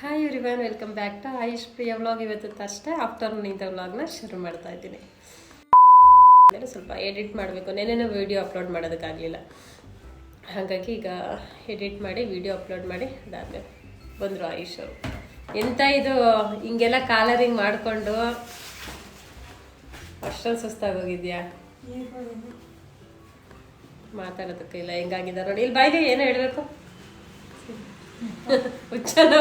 Hi everyone welcome back to Ayush Priya vlog ಇವತ್ತು ಅಷ್ಟೇ afternoon ಇಂಥ ವ್ಲಾಗ್ನ ಶುರು ಮಾಡ್ತಾ ಇದ್ದೀನಿ. ಆಮೇಲೆ ಸ್ವಲ್ಪ ಎಡಿಟ್ ಮಾಡಬೇಕು. ನೆನೆನೂ ವೀಡಿಯೋ ಅಪ್ಲೋಡ್ ಮಾಡೋದಕ್ಕಾಗಲಿಲ್ಲ. ಹಾಗಾಗಿ ಈಗ ಎಡಿಟ್ ಮಾಡಿ ವಿಡಿಯೋ ಅಪ್ಲೋಡ್ ಮಾಡಿ ಅದಾದ್ಮೇಲೆ ಬಂದರು ಆಯುಷ್ ಅವರು. ಎಂತ ಇದು? ಹಿಂಗೆಲ್ಲ ಕಾಲರಿಂಗ್ ಮಾಡಿಕೊಂಡು ಅಷ್ಟೊಂದು ಸುಸ್ತಾಗೋಗಿದ್ಯಾ ಮಾತಾಡೋದಕ್ಕೆ ಇಲ್ಲ. ಹೆಂಗಾಗಿದ್ದಾರೆ ನೋಡಿ. ಇಲ್ಲಿ ಬಾಯಿಗೆ ಏನೋ ಹೇಳಬೇಕು? ಹುಚ್ಚನ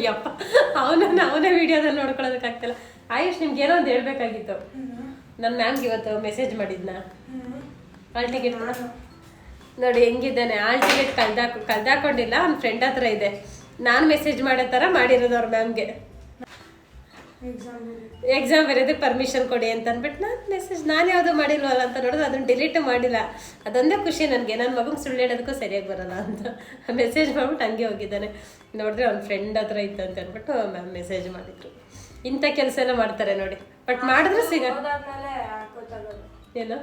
ಯಪ್ಪ. ಅವನನ್ನ ಅವನೇ ವಿಡಿಯೋದಲ್ಲಿ ನೋಡ್ಕೊಳ್ಳೋದಕ್ಕಾಗ್ತಿಲ್ಲ. ಆಯುಷ್ ನಿಮ್ಗೆ ಏನೋ ಒಂದು ಹೇಳ್ಬೇಕಾಗಿತ್ತು. ನನ್ನ ಮ್ಯಾಮ್ಗೆ ಇವತ್ತು ಮೆಸೇಜ್ ಮಾಡಿದ್ನ? ಹಾಲ್ ಟಿಕೆಟ್ ನೋಡಿ ಹೆಂಗಿದ್ದಾನೆ? ಹಾಲ್ ಟಿಕೆಟ್ ಕಳ್ದಾಕ್ ಕಳ್ದಾಕೊಂಡಿಲ್ಲ. ಅವ್ನ ಫ್ರೆಂಡ್ ಹತ್ರ ಇದೆ. ನಾನು ಮೆಸೇಜ್ ಮಾಡೋ ಥರ ಮಾಡಿರೋದು ಅವ್ರ ಮ್ಯಾಮ್ಗೆ. ಎಕ್ಸಾಮ್ ಬರೆಯೋದಕ್ಕೆ ಪರ್ಮಿಷನ್ ಕೊಡಿ ಅಂತ ಅಂದ್ಬಿಟ್ಟು ನಾನು ಮೆಸೇಜ್ ನಾನು ಯಾವುದೋ ಮಾಡಿಲ್ವಲ್ಲ ಅಂತ ನೋಡಿದ್ರೆ ಅದನ್ನು ಡಿಲೀಟ್ ಮಾಡಿಲ್ಲ. ಅದೊಂದೇ ಖುಷಿ ನನಗೆ. ನನ್ನ ಮಗಂಗೆ ಸುಳ್ಳು ಹೇಳೋದಕ್ಕೂ ಸರಿಯಾಗಿ ಬರಲ್ಲ ಅಂತ. ಮೆಸೇಜ್ ಮಾಡ್ಬಿಟ್ಟು ಹಂಗೆ ಹೋಗಿದ್ದಾನೆ. ನೋಡಿದ್ರೆ ಅವ್ನ ಫ್ರೆಂಡ್ ಹತ್ರ ಇತ್ತು ಅಂತ ಅಂದ್ಬಿಟ್ಟು ಮ್ಯಾಮ್ ಮೆಸೇಜ್ ಮಾಡಿದ್ರು. ಇಂಥ ಕೆಲಸ ಎಲ್ಲ ಮಾಡ್ತಾರೆ ನೋಡಿ. ಬಟ್ ಮಾಡಿದ್ರೆ ಸಿಗ ಏನೋ?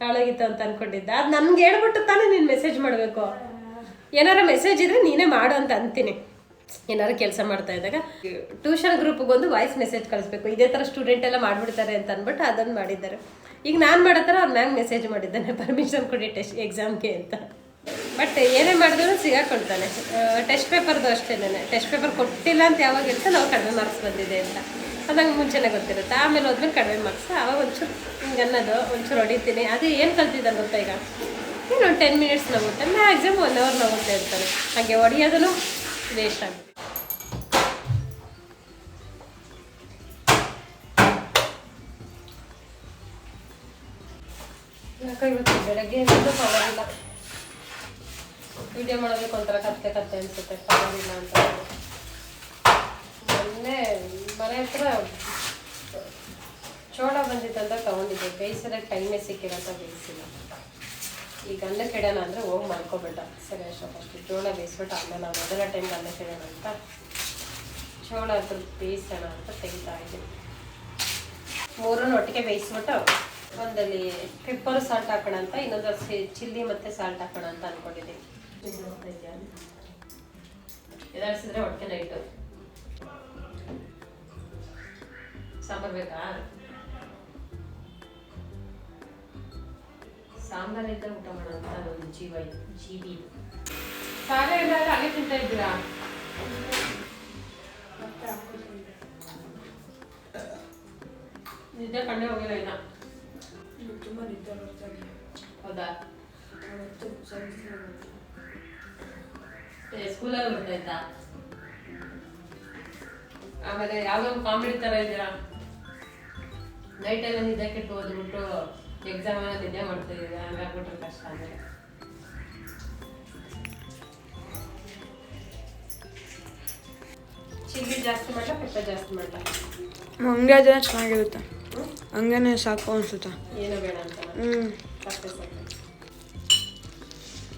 ಹಾಳಾಗಿತ್ತು ಅಂತ ಅನ್ಕೊಂಡಿದ್ದ. ಅದು ನನ್ಗೆ ಹೇಳ್ಬಿಟ್ಟು ತಾನೇ ನೀನು ಮೆಸೇಜ್ ಮಾಡಬೇಕು. ಏನಾರ ಮೆಸೇಜ್ ಇದ್ರೆ ನೀನೇ ಮಾಡು ಅಂತ ಅಂತೀನಿ. ಏನಾರು ಕೆಲಸ ಮಾಡ್ತಾ ಇದ್ದಾಗ ಟ್ಯೂಷನ್ ಗ್ರೂಪ್ಗೆ ಒಂದು ವಾಯ್ಸ್ ಮೆಸೇಜ್ ಕಳಿಸ್ಬೇಕು. ಇದೇ ಥರ ಸ್ಟೂಡೆಂಟ್ ಎಲ್ಲ ಮಾಡಿಬಿಡ್ತಾರೆ ಅಂತ ಅಂದ್ಬಿಟ್ಟು ಅದನ್ನು ಮಾಡಿದ್ದಾರೆ. ಈಗ ನಾನು ಮಾಡೋ ಥರ ಅವ್ರು ಮೆಸೇಜ್ ಮಾಡಿದ್ದಾನೆ, ಪರ್ಮಿಷನ್ ಕೊಡಿ ಟೆಸ್ಟ್ ಎಕ್ಸಾಮ್ಗೆ ಅಂತ. ಬಟ್ ಏನೇ ಮಾಡಿದ್ರು ಸಿಗಾಕೊಳ್ತಾನೆ. ಟೆಸ್ಟ್ ಪೇಪರ್ದು ಅಷ್ಟೇನೆ ಟೆಸ್ಟ್ ಪೇಪರ್ ಕೊಟ್ಟಿಲ್ಲ ಅಂತ ಯಾವಾಗ ಹೇಳ್ತಾ ನಾವು ಕಡಿಮೆ ಮಾರ್ಕ್ಸ್ ಬಂದಿದೆ ಅಂತ. ಅದಂಗೆ ಮುಂಚೆನೇ ಗೊತ್ತಿರುತ್ತೆ. ಆಮೇಲೆ ಹೋದ್ಮೇಲೆ ಕಡಿಮೆ ಮಾರ್ಕ್ಸ್. ಆವಾಗ ಒಂಚೂರು ಹಿಂಗೆ ಅನ್ನೋದು, ಒಂಚೂರು ಹೊಡಿತೀನಿ. ಅದು ಏನು ಕಲ್ತಿದ್ದಾನೆ ಗೊತ್ತಾ ಈಗ? ಏನು ಒಂದು ಟೆನ್ ಮಿನಿಟ್ಸ್ ನಗುತ್ತೆ. ಮ್ಯಾಕ್ಸಿಮಮ್ ಒನ್ ಅವರ್ ನಗುತ್ತೆ ಇರ್ತಾರೆ. ಹಾಗೆ ಹೊಡಿಯೋದನ್ನು ವೇಸ್ಟ್ ಆಗುತ್ತೆ ಇವತ್ತು ಬೆಳಗ್ಗೆ ಎದ್ದು ಪರವಾಗಿಲ್ಲ ವಿಡಿಯೋ ಮಾಡೋದಕ್ಕೆ ಒಂಥರ ಕತ್ತೆ ಕತ್ತೆ ಅನ್ಸುತ್ತೆ. ಪರವಾಗಿಲ್ಲ ಅಂತ. ಮೊನ್ನೆ ಮನೆ ಹತ್ರ ಚೋಳ ಬಂದಿತ್ತಂತ ತಗೊಂಡಿದ್ದೆ. ಬೇಯಿಸೋದಕ್ಕೆ ಟೈಮೇ ಸಿಕ್ಕಿರತ್ತ ಬೇಯಿಸಿಲ್ಲ. ಈಗ ಗಂಧ ಕೆಡೋಣ ಅಂದರೆ ಹೋಗಿ ಮಾಡ್ಕೊಬೇಡ ಸರಿ, ಅಷ್ಟೋ ಫಸ್ಟ್ ಜೋಳ ಬೇಯಿಸ್ಬಿಟ್ಟು, ಆಮೇಲೆ ನಾವು ಮೊದಲ ಟೈಮ್ ಗಂಧ ಕೆಡೋಣ ಅಂತ. ಜೋಳ ಅದ್ರ ಬೇಯಿಸೋಣ ಅಂತ ತೆಗಿತಾ ಇದ್ದೀನಿ ಮೂರನ್ನು ಒಟ್ಟಿಗೆ ಬೇಯಿಸ್ಬಿಟ್ಟು, ಒಂದಲ್ಲಿ ಪೆಪ್ಪರ್ ಸಾಲ್ಟ್ ಹಾಕೋಣ ಅಂತ ಇನ್ನೊಂದು ಚಿಲ್ಲಿ ಮತ್ತು ಸಾಲ್ಟ್ ಹಾಕೋಣ ಅಂತ ಅಂದ್ಕೊಂಡಿದ್ದೀನಿ ಎದಾಡ್ಸಿದ್ರೆ ಹೊಟ್ಟೆ ನೈಟು ಸಾಂಬಾರ್ ಬೇಕಾ? ಸಾಂಬಾರಿಂದ ಊಟ ಮಾಡುವಂತ ಅಂತ ಒಂದು ಜೀವ ಇದು ಜೀವಿ ಇದು. ಸಾರ ಇದ್ದಾಗ ಹಾಗೆ ತಿಂತಾ ಇದ್ದೀರಾ? ನಿದ್ದೆ ಕಣ್ಣೇ ಹೋಗಿಲ್ಲ ಇನ್ನ. ತುಂಬ ನಿದ್ದೆ ಬರ್ತಾ ಇದೆ. ಹೌದಾ? ಸ್ಕೂಲಲ್ಲಿ ಬರ್ತಾಯ್ತಾ? ಆಮೇಲೆ ಯಾವುದೋ ಒಂದು ಕಾಮಿಡಿ ಥರ ಇದ್ದೀರಾ? ನೈಟ್ ಎಲ್ಲ ನಿದ್ದೆ ಕೆಟ್ಟು ಓದ್ಬಿಟ್ಟು ಎಕ್ಸಾಮ್ ಅನ್ನೋದು ನಿದ್ದೆ ಮಾಡ್ತಾ ಇದ್ದೀರಾ ಹಂಗಾಗ್ಬಿಟ್ರೆ ಕಷ್ಟ ಅಂದರೆ. ಚಿಲ್ಲಿ ಜಾಸ್ತಿ ಮಾಡಲ ಪೆಪ್ಪ ಜಾಸ್ತಿ ಮಾಡಲ? ಹಂಗೆ ಆದರೆ ಚೆನ್ನಾಗಿರುತ್ತೆ. ಹಂಗೇನೆ ಸಾಕು ಅನ್ಸುತ್ತೆ. ಏನೂ ಬೇಡ ಅಂತ. ಹ್ಞೂ ಸಾಕು.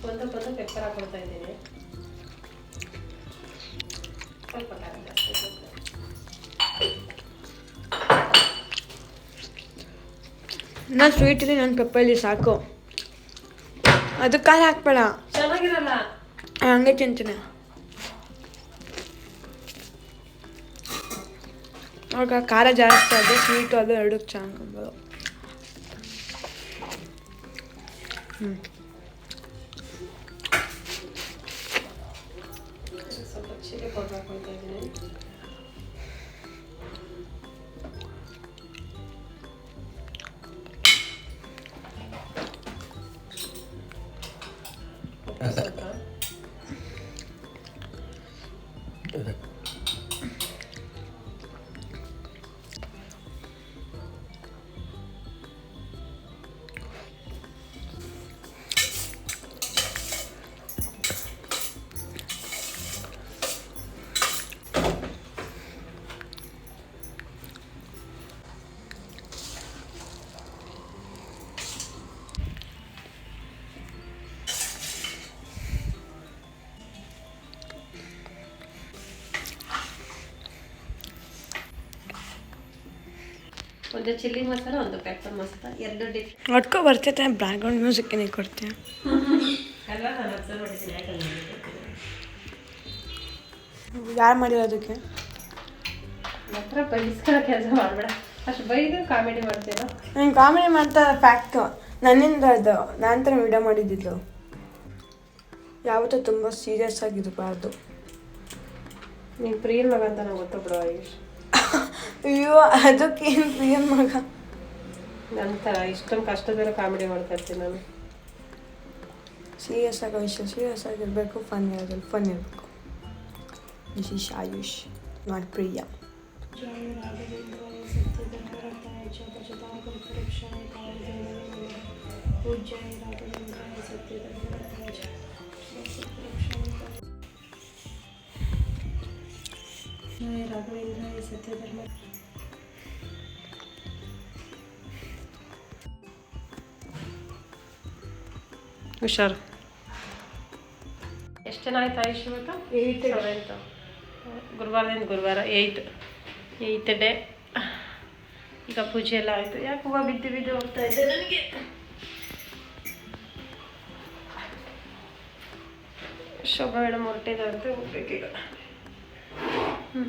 ಒಂದು ಪೆಪ್ಪರ್ ಹಾಕೊಳ್ತಾ ಇದ್ದೀನಿ. ಸ್ವಲ್ಪ ಖಾರ ಜಾಸ್ತಿ ನಾನು ಸ್ವೀಟಲ್ಲಿ ನನ್ನ ಪೆಪ್ಪಲ್ಲಿ ಸಾಕು. ಅದು ಖಾರ ಹಾಕ್ಬೇಡ. ಚೆನ್ನಾಗಿರಲ್ಲ? ಹಂಗೆ ತಿಂತೀನಿ. ಅವಾಗ ಖಾರ ಜಾಸ್ತಿ ಆದರೆ ಸ್ವೀಟು ಅದು ಎರಡಕ್ಕೆ ಚೆನ್ನಾಗಿ ಹ್ಞೂ ಒಂದು ಚಿಲ್ಲಿ ಮಸಾಲ ಒಂದು ಪೆಪ್ಪರ್ ಮಸಾಲ ಎರಡು ಡಿಫ್ರೆಂಟ್ ಒಟ್ಕೊ ಬರ್ತೈತೆ ಬ್ಯಾಕ್ಗ್ರೌಂಡ್ ಮ್ಯೂಸಿಕ್ ಏನೇ ಕೊಡ್ತೀಯ ಎಲ್ಲ ನಾನು ಅಬ್ಸರ್ವ್ ಮಾಡಿದ್ದೀನಿ ಯಾಕಂದ್ರೆ ಯಾರು ಮಾಡಿರೋದಕ್ಕೆ ಮಾತ್ರ ಬೈಸ್ಕೊಳ್ಳೋ ಕೆಲಸ ಮಾಡಬೇಡ. ಅಷ್ಟು ಬೈದು ಕಾಮಿಡಿ ಮಾಡ್ತೀರಾ ನಾನು ಕಾಮಿಡಿ ಮಾಡ್ತಾ ಫ್ಯಾಕ್ಟು ನನ್ನಿಂದ ಅದು ನಾನು ಥರ ವಿಡಿಯೋ ಮಾಡಿದ್ದಿದ್ದು. ಯಾವತ್ತೂ ತುಂಬ ಸೀರಿಯಸ್ ಆಗಿರಬಾರ್ದು. ನೀನು ಪ್ರಿಯನ್ ಮಗ ಅಂತ ನಂಗೆ ಗೊತ್ತು ಬಿಡು ಆಯುಷ್. ಅಯ್ಯೋ ಅದಕ್ಕೇನು ಪ್ರಿಯನ್ ಮಗ? ನನ್ನ ಥರ ಇಷ್ಟೊಂದು ಕಷ್ಟದಲ್ಲೂ ಕಾಮಿಡಿ ಮಾಡ್ತಾ ಇರ್ತೀನಿ ನಾನು. ಸೀರಿಯಸ್ ಆಗೋ ವಿಷಯ ಸೀರಿಯಸ್ ಆಗಿರಬೇಕು ಫನ್ ಇರೋದು ಫನ್ ಇರಬೇಕು. This is Ayush not Priya. ಹುಷಾರು. ಎಷ್ಟು ಜನ ಆಯ್ತು ಆಯುಷ್ ಇವತ್ತು? Eight. ಸೆವೆಂತು ಗುರುವಾರದಿಂದ ಗುರುವಾರ? ಏಯ್ಟ್ ಏಯ್ತ್ ಡೇ ಈಗ ಪೂಜೆ ಎಲ್ಲ ಆಯಿತು. ಯಾಕೆ ಹೂವು ಬಿದ್ದು ಬಿದ್ದು ಹೋಗ್ತಾ ಇದೆ ನನಗೆ? ಶೋಭಾ ಮೇಡಮ್ ಹೊರಟಿದಂತೆ ಹೋಗ್ಬೇಕೀಗ ಹ್ಞೂ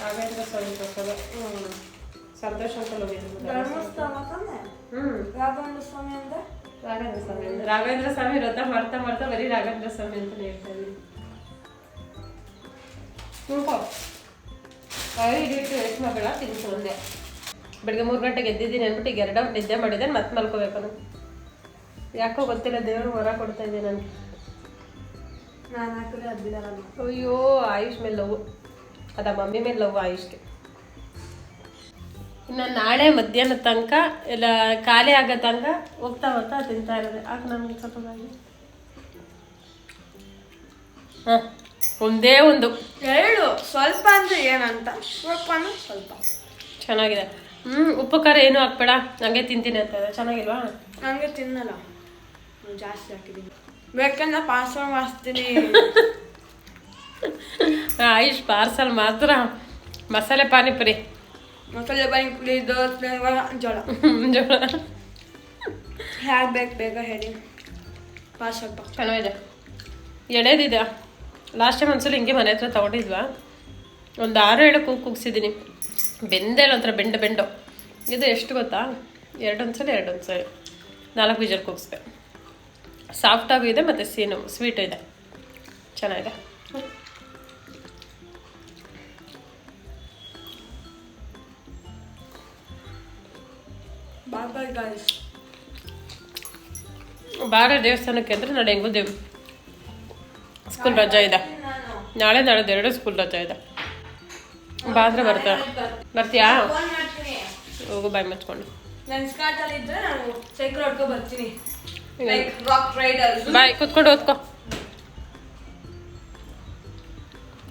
ರಾಘವೇಂದ್ರ ಸ್ವಾಮಿ ಪ್ರಸಾದ ಹ್ಞೂ ಸಂತೋಷ ಅಂಕಲ್ ಹೋಗಿದ್ರು ಹ್ಞೂ ರಾಘವೇಂದ್ರ ಸ್ವಾಮಿ ಅಂತ ರಾಘವೇಂದ್ರ ಸ್ವಾಮಿ ಅಂತ. ರಾಘವೇಂದ್ರ ಸ್ವಾಮಿ ವ್ರತ ಮಾಡ್ತಾ ಮಾಡ್ತಾ ಬರೀ ರಾಘವೇಂದ್ರ ಸ್ವಾಮಿ ಅಂತ ಹೇಳ್ತಾ ಇದ್ದೀನಿ. ಹಿಡಿಟ್ಟು ವೇಸ್ಟ್ ಮಾಡಬೇಡ ತಿನ್ಸು ಒಂದೇ. ಬೆಳಗ್ಗೆ ಮೂರು ಗಂಟೆಗೆ ಎದ್ದಿದ್ದೀನಿ ಅಂದ್ಬಿಟ್ಟು ಈಗ ಎರಡು ನಿದ್ದೆ ಮಾಡಿದೆ ಮತ್ತೆ ಮಲ್ಕೋಬೇಕು ನಾನು ಯಾಕೋ ಗೊತ್ತಿಲ್ಲ ದೇವರು ಹೊರ ಕೊಡ್ತಾ ಇದೆ ನನಗೆ. ನಾನು ಹಾಕಿದ್ರೆ ಹದಿನ ಅಯ್ಯೋ ಆಯುಷ್ ಮೇಲೆ ಲವ್. ಅದ ಮಮ್ಮಿ ಮೇಲೆ ಲವ್ ಆಯುಷ್ಗೆ. ಇನ್ನು ನಾಳೆ ಮಧ್ಯಾಹ್ನ ತನಕ ಎಲ್ಲ ಖಾಲಿ ಆಗೋ ತನಕ ಹೋಗ್ತಾ ಹೋಗ್ತಾ ತಿಂತಾ ಇರೋದು. ಆಗ ನಮಗೆ ಸ್ವಲ್ಪ ಹಾಂ ಒಂದೇ ಒಂದು. ಎರಡು ಸ್ವಲ್ಪ ಅಂದ್ರೆ ಏನಂತ? ಸ್ವಲ್ಪ ಸ್ವಲ್ಪ. ಚೆನ್ನಾಗಿದೆ. ಹ್ಞೂ ಉಪ್ಪು ಖಾರ ಏನು ಹಾಕ್ಬೇಡ. ಹಂಗೆ ತಿಂತೀನಿ ಅಂತ ಚೆನ್ನಾಗಿಲ್ವಾ? ಹಂಗೆ ತಿನ್ನಲ್ಲ. ನಾನು ಜಾಸ್ತಿ ಹಾಕಿದೀನಿ ಬೇಕಂದ್ರೆ ಪಾರ್ಸಲ್ ಮಾಡ್ತೀನಿ ಆಯುಷ್ ಪಾರ್ಸಲ್ ಮಾತ್ರ. ಮಸಾಲೆ ಪಾನಿಪುರಿ. ಮಸಾಲೆ ಬಾಯಿ ದೋಸೆ ವಡ ಜೋಳ ಜೋಳ ಹೇಗೆ ಬೇಕು ಬೇಗ ಹೇಳಿ ಪಾರ್ಸಲ್ ಪಕ್ಕ ಚೆನ್ನಾಗಿದೆ ಎಳೆದಿದೆ ಲಾಸ್ಟ್ ಟೈಮ್ ಒಂದ್ಸಲ ಹಿಂಗೆ ಮನೆ ಹತ್ರ ತಗೊಂಡಿದ್ವಾ? ಒಂದು ಆರು ಏಳು ಕೂಗ್ ಕುಗ್ಸಿದ್ದೀನಿ ಬೆಂದೆ ಒಂಥರ ಬೆಂಡು ಬೆಂಡು. ಇದು ಎಷ್ಟು ಗೊತ್ತಾ? ಎರಡೊಂದ್ಸಲ ಎರಡೊಂದ್ಸಲ ನಾಲ್ಕು ವಿಜಲ್ ಕೂಗಿಸ್ದೆ. ಸಾಫ್ಟಾಗೂ ಇದೆ ಮತ್ತು ಸೀನು ಸ್ವೀಟ್ ಇದೆ. ಚೆನ್ನಾಗಿದೆ. ಗಾಯ್ಸ್. ಬಾರ ದೇವಸ್ಥಾನಕ್ಕೆ ಅಂದರೆ ನಾಳೆ ಹೆಂಗು ದೇವ್ ಸ್ಕೂಲ್ ರಜಾ ಇದೆ. ನಾಳೆ ನಾಳೆ ಎರಡು ಸ್ಕೂಲ್ ರಜಾ ಇದೆ. ಬಾ ಅಂದ್ರೆ ಬರ್ತಾ ಬರ್ತೀಯಾ? ಹೋಗು ಬಾಯ್ ಮುಚ್ಕೊಂಡು. ನನ್ನ ಸ್ಕಾರ್ಟಲ್ಲಿ ಇದ್ರೆ ನಾನು ಸೈಕಲ್ ಹೊಡ್ಕೊ ಬರ್ತೀನಿ. ಲೈಕ್ ರಾಕ್ ರೈಡರ್ ಬಾಯ್ ಕುತ್ಕೊಂಡು ಓದ್ಕೋ.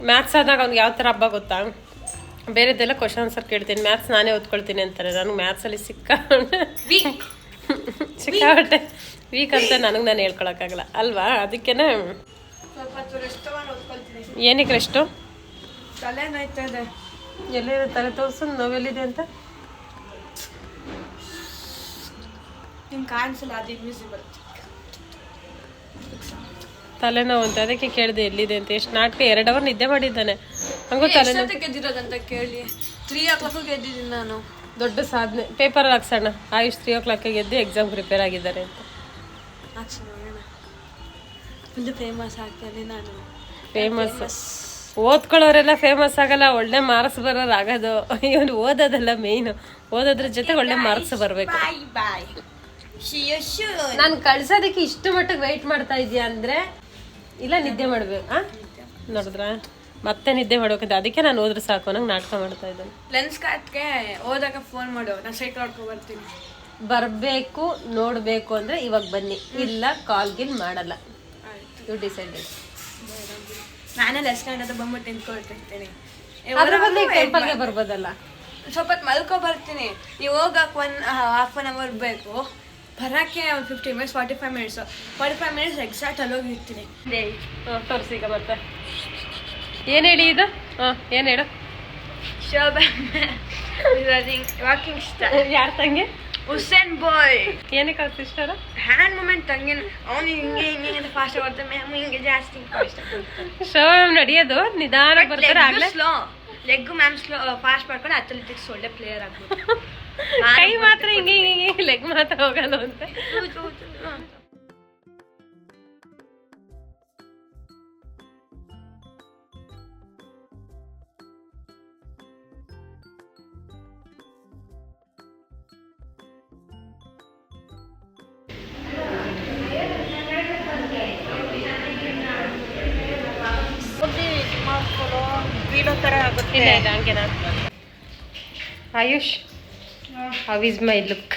ಮ್ಯಾಥ್ಸ್ ಆದಾಗ ಅವ್ನಿಗೆ ಯಾವ ಥರ ಹಬ್ಬ ಗೊತ್ತಾ? ಬೇರೆದೆಲ್ಲ ಕ್ವಶನ್ ಆನ್ಸರ್ ಕೇಳ್ತೀನಿ. ಮ್ಯಾಥ್ಸ್ ನಾನೇ ಓದ್ಕೊಳ್ತೀನಿ ಅಂತಾರೆ. ನನಗೆ ಮ್ಯಾಥ್ಸಲ್ಲಿ ಸಿಕ್ಕ ಸಿಕ್ಕಾಬಟ್ಟೆ ವೀಕ್ ಅಂತ ನನಗೆ ನಾನು ಹೇಳ್ಕೊಳಕ್ಕಾಗಲ್ಲ. ಅಲ್ವಾ? ಅದಕ್ಕೇನೆ ಏನಕ್ಕೆ ರೆಸ್ಟು ತಲೆ ನೋಯ್ತಾ ಇದೆ ಎಲ್ಲಿದೆ? ತಲೆ ತೋರಿಸು. ನೋವೆಲ್ಲಿದೆ ಅಂತ? ನಿಮ್ಗೆ ಕಾಣಿಸಲ್ಲ ಅದು ಇನ್ವಿಸಿಬಲ್ ತಲೆನೋವು ಅಂತ. ಅದಕ್ಕೆ ಕೇಳಿದೆ ಎಲ್ಲಿದೆ ಅಂತ. ಎಷ್ಟು ನಾಟಕ ಎರಡು ಅವರ್ ನಿದ್ದೆ ಮಾಡಿದ್ದಾನೆ. ಹಂಗೂ ಎಷ್ಟೊತ್ತಿಗೆ ಗೆದ್ದಿರೋದಂತ ಕೇಳಿ. ತ್ರೀ ಓ ಕ್ಲಾಕ್ ಗೆದ್ದಿದ್ದೀನಿ ನಾನು. ದೊಡ್ಡ ಸಾಧನೆ. ಪೇಪರ್ ಹಾಕ್ಸೋಣ. ಆಯುಷ್ ತ್ರೀ ಓ ಕ್ಲಾಕಿಗೆ ಗೆದ್ದು ಎಕ್ಸಾಮ್ ಪ್ರಿಪೇರ್ ಆಗಿದ್ದಾರೆ ಅಂತ. ಫುಲ್ ಫೇಮಸ್ ಆಗ್ತಾನೆ ನಾನು. ಫೇಮಸ್ ಓದ್ಕೊಳ್ಳೋರೆಲ್ಲ ಫೇಮಸ್ ಆಗಲ್ಲ. ಒಳ್ಳೆ ಮಾರ್ಕ್ಸ್ ಬರೋರು ಆಗೋದು. ಇವನು ಓದೋದಲ್ಲ ಮೇಯ್ನು ಓದೋದ್ರ ಜೊತೆ ಒಳ್ಳೆ ಮಾರ್ಕ್ಸ್ ಬರಬೇಕು. ನಾನು ಕಳ್ಸೋದಕ್ಕೆ ಇಷ್ಟು ಮಟ್ಟಿಗೆ ವೆಯ್ಟ್ ಮಾಡ್ತಾ ಇದೀಯ ಅಂದ್ರೆ? ಇಲ್ಲ ನಿದ್ದೆ ಮಾಡ್ಬೇಕು. ಆ? ನೋಡಿದ್ರ? ಮತ್ತೆ ನಿದ್ದೆ ಮಾಡೋಕಿದ್ದೆ ಅದಕ್ಕೆ ನಾನು ಹೋದ್ರೆ ಸಾಕು ನಂಗೆ ನಾಟಕ ಮಾಡ್ತಾ ಇದ್ದಾನೆ. ಲೆನ್ಸ್ ಕಾರ್ಟ್ಗೆ ಹೋದಾಗ ಫೋನ್ ಮಾಡು ನಾನು ಸೈಟ್ ನೋಡ್ಕೊ ಬರ್ತೀನಿ. ಬರಬೇಕು ನೋಡಬೇಕು ಅಂದ್ರೆ ಇವಾಗ ಬನ್ನಿ. ಇಲ್ಲ ಕಾಲ್ ಗಿಲ್ ಮಾಡಲ್ಲ. ಗುಡ್ ಯು ಡಿಸೈಡ್ ನಾನೇ ಲೆಸ್ ಕಾರ್ಟ್ ಹತ್ರ ಬಂದ್ಬಿಟ್ಟು ನಿಂತ್ಕೊಳ್ತಿರ್ತೀನಿ. ಟೆಂಪಲ್ಗೆ ಬರ್ಬೋದಲ್ಲ. ಸ್ವಲ್ಪ ಮಲ್ಕೋ ಮಲ್ಕೊ ಬರ್ತೀನಿ ನೀವು ಹೋಗಕ್ಕೆ ಒನ್ ಹಾಫ್ ಅನ್ ಅವರ್ ಬೇಕು. ಬರೋಕ್ಕೆ ಒಂದು fifty minutes forty five minutes forty five minutes exact ಅಲ್ಲಿ ಹೋಗಿರ್ತೀನಿ ತೋರಿಸಿ ಈಗ ಮತ್ತೆ. ಏನು ಹೇಳಿ ಇದು? ಹಾಂ ಏನು ಹೇಳು? ಶೋಭಾ ವಾಕಿಂಗ್ ಸ್ಟಾರ್ ಯಾರ ತಂಗೆ? ಹುಸೇನ್ ಬಾಯ್ ಏನಕ್ಕೆ ಅವ್ರ ಸಿಸ್ಟರ್ ಹ್ಯಾಂಡ್ ಮೂಮೆಂಟ್ ತಂಗಿನ ಅವನು ಹಿಂಗೆ ಹಿಂಗೆ ಹಿಂಗೆ ಫಾಸ್ಟ್ ಬರ್ತಾನೆ ಮ್ಯಾಮ್ ಹಿಂಗೆ ಜಾಸ್ತಿ ಫಾಸ್ಟ್ ಶೋ ನಡೆಯೋದು ನಿಧಾನಕ್ಕೆ ಬರ್ತಾರೆ ಆಗಲೇ? Slow leg ma'am slow fast ಮಾಡ್ಕೊಂಡು ಅಥ್ಲೆಟಿಕ್ಸ್ ಒಳ್ಳೆ ಪ್ಲೇಯರ್ ಆಗ್ಬೋದು ಕೈ ಮಾತ್ರ ಹಿಂಗೆ ಹಿಂಗೆ ಹಿಂಗೆ ಲೆಗ್ ಮಾತ್ರ ಹೋಗಲ್ಲ ಅಂತ. ಥರ ಆಗುತ್ತೆ. ಇಲ್ಲ ಇಲ್ಲ ಹಂಗೆ ನಾನು Ayush how is my look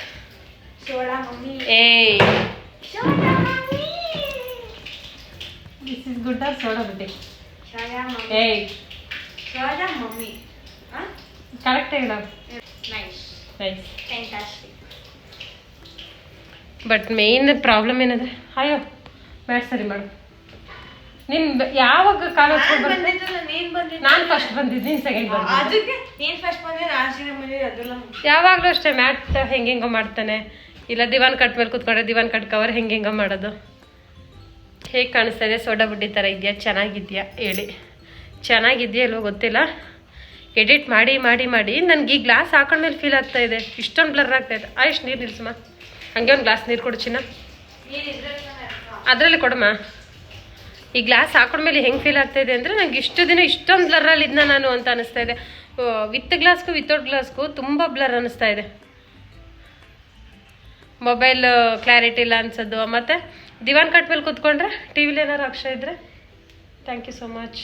soda mummy. ಏಯ್. Soda mummy. This is good or soda buddy soda mummy. ಏಯ್. Soda mummy. ಕರೆಕ್ಟ್ ಹೇಳ nice nice fantastic but main problem ಏನಂದ್ರೆ ಅಯ್ಯೋ ಬೇಡ ಸರಿ ಮಾಡು. ನಿನ್ ಯಾವಾಗ ಕಾಲ ಬಂದಿದ್ದಲ್ಲ ನೀನ್ ಬಂದಿದ್ದ ನಾನು ಫಸ್ಟ್ ಬಂದಿದ್ದು ನೀನ್ ಸೆಕೆಂಡ್ ಬಂದ ಅದಕ್ಕೆ ನೀನ್ ಫಸ್ಟ್ ಬಂದಿದ್ದು ನಾನು ಸೀರೆ ಬಂದಿದ್ದು ಅದೆಲ್ಲ ಯಾವಾಗಲೂ ಅಷ್ಟೇ ಮ್ಯಾಟ್ ಹೆಂಗೆಂಗೋ ಮಾಡ್ತಾನೆ. ಇಲ್ಲ ದಿವಾನ್ ಕಟ್ ಮೇಲೆ ಕೂತ್ಕೊಂಡ್ರೆ ದಿವಾನ್ ಕಟ್ ಕವರ್ ಹೆಂಗೆಂಗೋ ಮಾಡೋದು. ಹೇಗೆ ಕಾಣಿಸ್ತಾ ಇದೆ? ಸೋಡಾ ಬುಡ್ಡಿ ಥರ ಇದೆಯಾ? ಚೆನ್ನಾಗಿದೆಯಾ? ಹೇಳಿ. ಚೆನ್ನಾಗಿದೆಯಾ ಇಲ್ವೋ ಗೊತ್ತಿಲ್ಲ. ಎಡಿಟ್ ಮಾಡಿ ಮಾಡಿ ಮಾಡಿ. ನನಗೆ ಈ ಗ್ಲಾಸ್ ಹಾಕೊಂಡ್ಮೇಲೆ ಫೀಲ್ ಆಗ್ತಾ ಇದೆ. ಇಷ್ಟೊಂದು ಬ್ಲರ್ ಆಗ್ತಾ ಇದೆ. ಆಯುಷ್ ನೀರು ನಿಲ್ಸಮ್ಮ ಹಂಗೆ ಒಂದು ಗ್ಲಾಸ್ ನೀರು ಕೊಡು ಚಿನ್ನ ಅದರಲ್ಲಿ ಕೊಡಮ್ಮ ಈ ಗ್ಲಾಸ್ ಹಾಕೊಂಡ್ಮೇಲೆ ಹೆಂಗೆ ಫೀಲ್ ಆಗ್ತಾ ಇದೆ ಅಂದರೆ ನಂಗೆ ಇಷ್ಟು ದಿನ ಇಷ್ಟೊಂದು ಬ್ಲರಲ್ಲಿ ಇದನ್ನ ನಾನು ಅಂತ ಅನಿಸ್ತಾ ಇದೆ. ವಿತ್ ಗ್ಲಾಸ್ಗೂ ವಿತೌಟ್ ಗ್ಲಾಸ್ಗೂ ತುಂಬ ಬ್ಲರ್ ಅನ್ನಿಸ್ತಾ ಇದೆ. ಮೊಬೈಲ್ ಕ್ಲಾರಿಟಿ ಇಲ್ಲ ಅನ್ಸೋದು. ಮತ್ತು ದಿವಾನ್ ಕಟ್ ಮೇಲೆ ಕೂತ್ಕೊಂಡ್ರೆ ಟಿ ವಿಲಿ ಏನಾರು ಅಕ್ಷರ ಇದ್ದರೆ ಥ್ಯಾಂಕ್ ಯು ಸೊ ಮಚ್